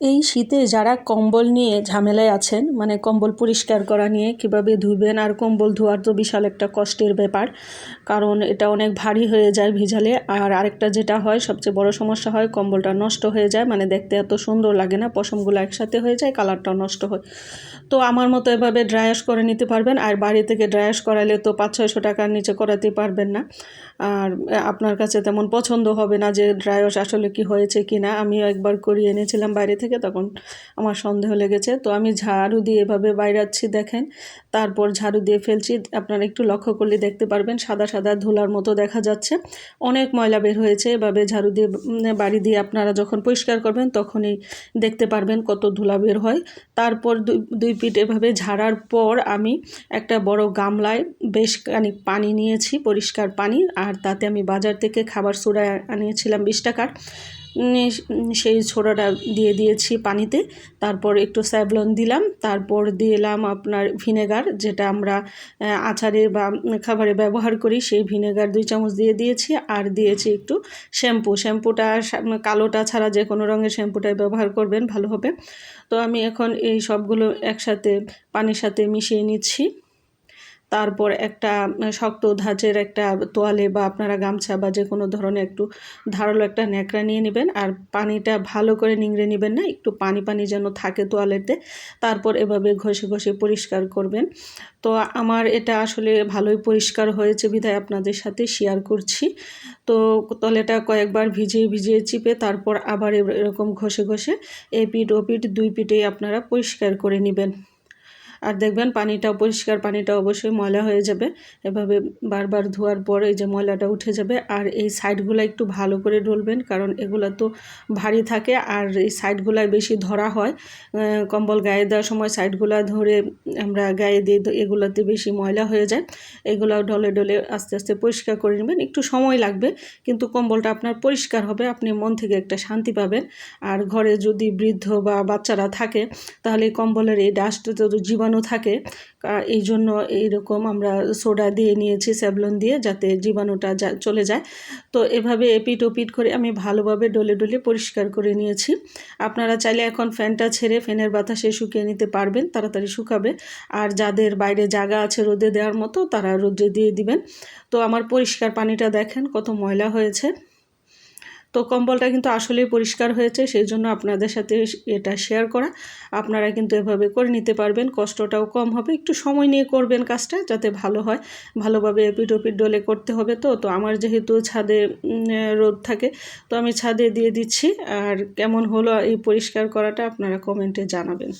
এই শীতে যারা কম্বল নিয়ে ঝামেলায় আছেন মানে কম্বল পরিষ্কার করা নিয়ে কীভাবে ধুবেন আর কম্বল ধোয়ার তো বিশাল একটা কষ্টের ব্যাপার, কারণ এটা অনেক ভারী হয়ে যায় ভিজালে। আর আরেকটা যেটা হয়, সবচেয়ে বড় সমস্যা হয়, কম্বলটা নষ্ট হয়ে যায় মানে দেখতে এত সুন্দর লাগে না, পশমগুলো একসাথে হয়ে যায়, কালারটাও নষ্ট হয়। তো আমার মতো এভাবে ড্রায়াস করে নিতে পারবেন, আর বাড়ি থেকে ড্রায়াস করালে তো পাঁচ ছয়শো টাকার নিচে করাতে পারবেন না। আর আপনার কাছে তেমন পছন্দ হবে না যে ড্রায়াস আসলে কি হয়েছে কি না আমিও একবার করিয়ে এনেছিলাম বাইরে থেকে। তখন আমার সন্দেহ লেগেছে। তো আমি ঝাড়ু দিয়ে এভাবে বাইরাচ্ছি, দেখেন। তারপর ঝাড়ু দিয়ে ফেলছি। আপনারা একটু লক্ষ্য করলে দেখতে পারবেন, সাদা সাদা ধুলার মতো দেখা যাচ্ছে। অনেক ময়লা বের হয়েছে। এভাবে ঝাড়ু দিয়ে বাড়ি দিয়ে আপনারা যখন পরিষ্কার করবেন, তখনই দেখতে পারবেন কত ধুলা বের হয়। তারপর দুই পিঠ এভাবে ঝাড়ার পর আমি একটা বড় গামলায় বেশ খানিক পানি নিয়েছি, পরিষ্কার পানি। আর তাতে আমি বাজার থেকে খাবার সোডা আনিয়েছিলাম বিশ টাকার। সেই ছোড়াটা দিয়ে দিয়েছি পানিতে। তারপর একটু স্যাভলন দিলাম। তারপর দিলাম আপনার ভিনেগার, যেটা আমরা আচারে বা খাবারে ব্যবহার করি। সেই ভিনেগার দুই চামচ দিয়ে দিয়েছি। আর দিয়েছি একটু শ্যাম্পু। শ্যাম্পুটা কালোটা ছাড়া যে কোনো রঙের শ্যাম্পুটাই ব্যবহার করবেন, ভালো হবে। তো আমি এখন এই সবগুলো একসাথে পানির সাথে মিশিয়ে নিচ্ছি। তারপর একটা শক্ত ধাঁচের একটা তোয়ালে বা আপনারা গামছা বা যে কোনো ধরনের একটু ধারালো একটা ন্যাকড়া নিয়ে নেবেন। আর পানিটা ভালো করে নিংড়ে নেবেন না, একটু পানি পানি যেন থাকে তোয়ালেতে। তারপর এভাবে ঘষে ঘষে পরিষ্কার করবেন। তো আমার এটা আসলে ভালোই পরিষ্কার হয়েছে বিধায় আপনাদের সাথে শেয়ার করছি। তো তলেটা কয়েকবার ভিজিয়ে ভিজিয়ে চিপে তারপর আবার এরকম ঘষে ঘষে এ পিঠ ও পিঠ দুই পিঠেই আপনারা পরিষ্কার করে নেবেন। আর দেখবেন পানিটাও পরিষ্কার, পানিটা অবশ্যই ময়লা হয়ে যাবে। এভাবে বারবার ধোয়ার পর এই যে ময়লাটা উঠে যাবে আর এই সাইডগুলো একটু ভালো করে ডলবেন কারণ এগুলো তো ভারী থাকে আর এই সাইডগুলাই বেশি ধরা হয়। কম্বল গায়ে দেওয়ার সময় সাইডগুলো ধরে আমরা গায়ে দিয়ে এগুলোতে বেশি ময়লা হয়ে যায়। এগুলো ডলে ডলে আস্তে আস্তে পরিষ্কার করে নেবেন। একটু সময় লাগবে কিন্তু কম্বলটা আপনার পরিষ্কার হবে, আপনি মন থেকে একটা শান্তি পাবেন। আর ঘরে যদি বৃদ্ধ বা বাচ্চারা থাকে তাহলে কম্বলের এই ডাস্ট জীবাণু জীবাণু থাকে। এই জন্য এইরকম আমরা সোডা দিয়ে নিয়েছি স্যাবলন দিয়ে, যাতে জীবাণুটা যা, চলে যায়। তো এভাবে এপিট ওপিট করে আমি ভালোভাবে ডলে ডলে পরিষ্কার করে নিয়েছি। আপনারা চাইলে এখন ফ্যানটা ছেড়ে ফ্যানের বাতাসে শুকিয়ে নিতে পারবেন, তাড়াতাড়ি শুকাবে। আর যাদের বাইরে জায়গা আছে রোদে দেওয়ার মতো, তারা রোদে দিয়ে দিবেন। তো আমার পরিষ্কার পানিটা দেখেন কত ময়লা হয়েছে। তো কম্বলটা কিন্তু আসলেই পরিষ্কার হয়েছে, সেই জন্য আপনাদের সাথে এটা শেয়ার করা। আপনারা কিন্তু এভাবে করে নিতে পারবেন, কষ্টটাও কম হবে। একটু সময় নিয়ে করবেন কাজটা যাতে ভালো হয়। ভালোভাবে এপিট ওপিট ডলে করতে হবে তো তো আমার যেহেতু ছাদে রোদ থাকে, তো আমি ছাদে দিয়ে দিচ্ছি। আর কেমন হলো এই পরিষ্কার করাটা আপনারা কমেন্টে জানাবেন।